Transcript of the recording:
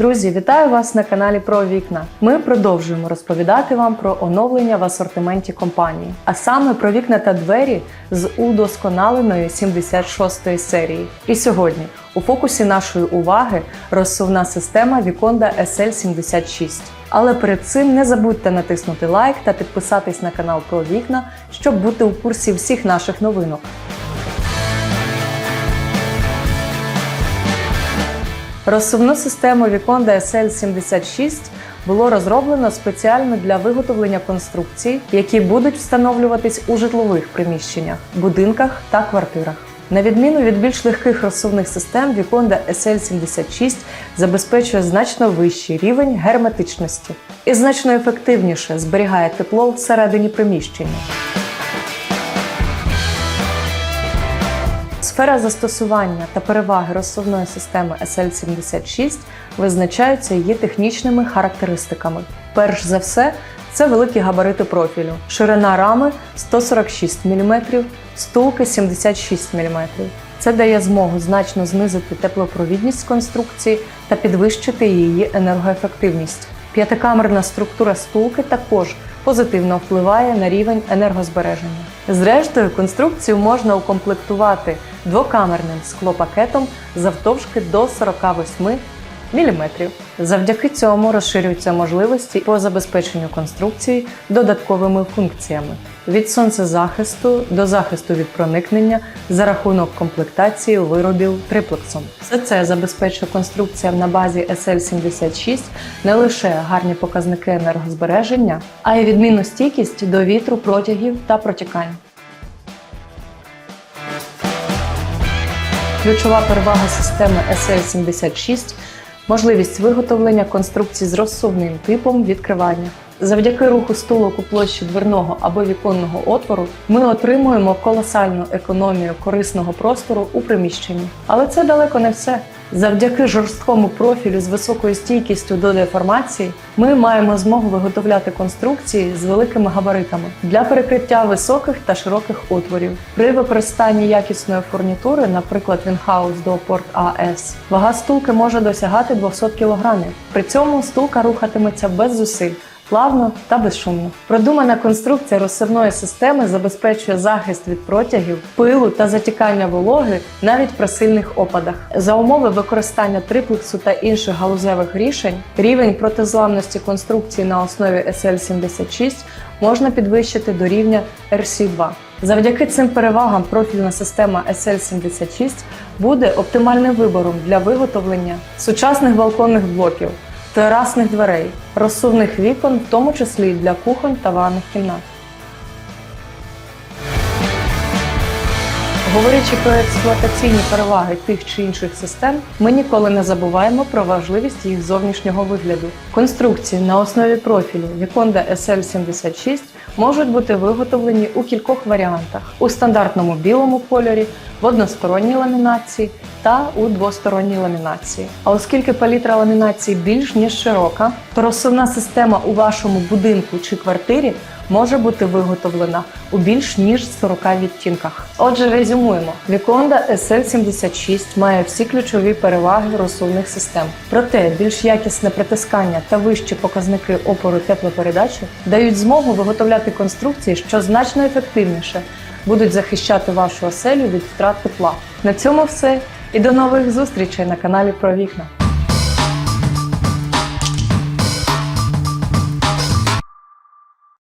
Друзі, вітаю вас на каналі про вікна. Ми продовжуємо розповідати вам про оновлення в асортименті компанії, а саме про вікна та двері з удосконаленої 76-ї серії. І сьогодні у фокусі нашої уваги розсувна система Віконда SL76. Але перед цим не забудьте натиснути лайк та підписатись на канал про вікна, щоб бути у курсі всіх наших новинок. Розсувну систему Віконда SL76 було розроблено спеціально для виготовлення конструкцій, які будуть встановлюватись у житлових приміщеннях, будинках та квартирах. На відміну від більш легких розсувних систем, Віконда SL76 забезпечує значно вищий рівень герметичності і значно ефективніше зберігає тепло всередині приміщення. Сфера застосування та переваги розсувної системи SL76 визначаються її технічними характеристиками. Перш за все, це великі габарити профілю, ширина рами 146 мм, стулки 76 мм. Це дає змогу значно знизити теплопровідність конструкції та підвищити її енергоефективність. П'ятикамерна структура стулки також позитивно впливає на рівень енергозбереження. Зрештою, конструкцію можна укомплектувати двокамерним склопакетом завтовшки до 48 мм. Завдяки цьому розширюються можливості по забезпеченню конструкції додатковими функціями від сонцезахисту до захисту від проникнення за рахунок комплектації виробів триплексом. Все це забезпечує конструкціям на базі SL76 не лише гарні показники енергозбереження, а й відмінну стійкість до вітру, протягів та протікань. Ключова перевага системи SL76 можливість виготовлення конструкцій з розсувним типом відкривання. Завдяки руху стулок у площі дверного або віконного отвору ми отримуємо колосальну економію корисного простору у приміщенні. Але це далеко не все. Завдяки жорсткому профілю з високою стійкістю до деформації ми маємо змогу виготовляти конструкції з великими габаритами для перекриття високих та широких отворів. При використанні якісної фурнітури, наприклад, Вінхаус до порт АС, вага стулки може досягати 200 кг. При цьому стулка рухатиметься без зусиль плавно та безшумно. Продумана конструкція розсивної системи забезпечує захист від протягів, пилу та затікання вологи навіть при сильних опадах. За умови використання триплексу та інших галузевих рішень рівень протизламності конструкції на основі SL76 можна підвищити до рівня RC2. Завдяки цим перевагам профільна система SL76 буде оптимальним вибором для виготовлення сучасних балконних блоків терасних дверей, розсувних вікон, в тому числі для кухонь та ванних кімнат. Говорячи про експлуатаційні переваги тих чи інших систем, ми ніколи не забуваємо про важливість їх зовнішнього вигляду. Конструкції на основі профілю Viconda SL76 можуть бути виготовлені у кількох варіантах: у стандартному білому кольорі, в односторонній ламінації та у двосторонній ламінації. А оскільки палітра ламінації більш ніж широка, то розсувна система у вашому будинку чи квартирі може бути виготовлена у більш ніж 40 відтінках. Отже, резюмуємо: Viconda SL76 має всі ключові переваги розсувних систем. Проте більш якісне притискання та вищі показники опору теплопередачі дають змогу виготовляти конструкції, що значно ефективніше будуть захищати вашу оселю від втрат тепла. На цьому все і до нових зустрічей на каналі про вікна.